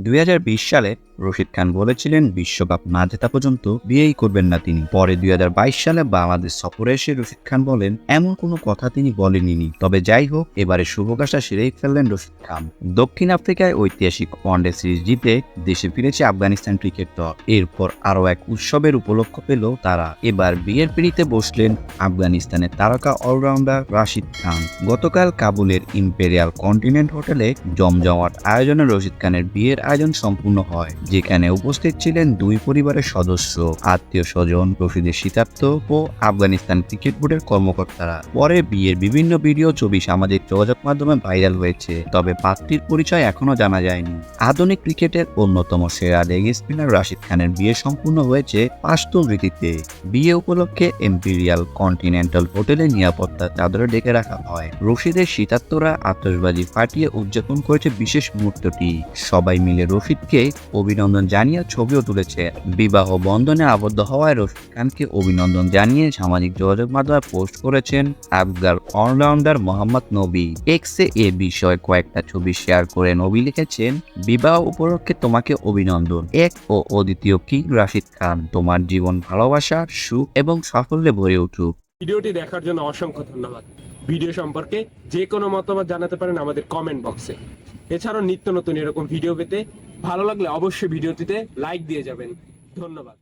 দু হাজার বিশ সালে রশিদ খান বলেছিলেন, বিশ্বকাপ না জেতা পর্যন্ত বিয়েই করবেন না তিনি। পরে দুই হাজার বাইশ সালে বাংলাদেশ সফরে এসে রশিদ খান বলেন, এমন কোনো কথা তিনি বলেননি। তবে যাই হোক, এবারে শুভকাশা সেরেই ফেললেন রশিদ খান। দক্ষিণ আফ্রিকায় ঐতিহাসিক ওয়ানডে সিরিজ জিতে দেশে ফিরেছে আফগানিস্তান ক্রিকেট দল। এরপর আরও এক উৎসবের উপলক্ষ পেল তারা। এবার বিয়ের পিড়িতে বসলেন আফগানিস্তানের তারকা অলরাউন্ডার রাশিদ খান। গতকাল কাবুলের ইম্পেরিয়াল কন্টিনেন্ট হোটেলে জমজমাট আয়োজনে রশিদ খানের বিয়ের আয়োজন সম্পূর্ণ হয়। যেখানে উপস্থিত ছিলেন দুই পরিবারের সদস্য, আত্মীয় স্বজন রশিদের শীতার্থ ও আফগানিস্তান ক্রিকেট বোর্ডের কর্মকর্তারা। পরে বিয়ের বিভিন্ন ভিডিও, ছবি সামাজিক যোগাযোগ মাধ্যমে ভাইরাল হয়েছে, তবে পাত্রীর পরিচয় এখনও জানা যায়নি। আধুনিক ক্রিকেটের অন্যতম সেরা লেগ স্পিনার রাশিদ খানের বিয়ে সম্পূর্ণ হয়েছে পাঁচতন রীতিতে বিয়ে উপলক্ষে এম্পিরিয়াল কন্টিনেন্টাল হোটেলে নিরাপত্তা চাদরে ডেকে রাখা হয়। রশিদের শীতার্থরা আতশবাজি ফাটিয়ে উদযাপন করেছে বিশেষ মুহূর্তটি। সবাই মিলে রশিদকে অভিনন্দন জানিয়ে ছবিও তুলেছে। বিবাহ বন্ধনে আবদ্ধ হওয়ায় রশিদ খানকে অভিনন্দন জানিয়ে সামাজিক যোগাযোগ মাধ্যমে পোস্ট করেছেন আফগার অলরাউন্ডার মোহাম্মদ নবী। এক্সে এ বিষয়ে কয়েকটা ছবি শেয়ার করে নবী লিখেছেন, বিবাহ উপলক্ষে তোমাকে অভিনন্দন। এক ও অদ্বিতীয় কিং, রাশিদ খান? তোমার জীবন ভালোবাসা, সুখ এবং সাফল্যে ভরে উঠুক। ভিডিওটি দেখার জন্য অসংখ্য ধন্যবাদ। ভিডিও সম্পর্কে যে কোনো মতামত জানাতে পারেন আমাদের কমেন্ট বক্সে এছাড়াও নিত্য নতুন এরকম ভিডিও পেতে ভালো লাগলে অবশ্যই ভিডিওটিতে লাইক দিয়ে যাবেন। ধন্যবাদ।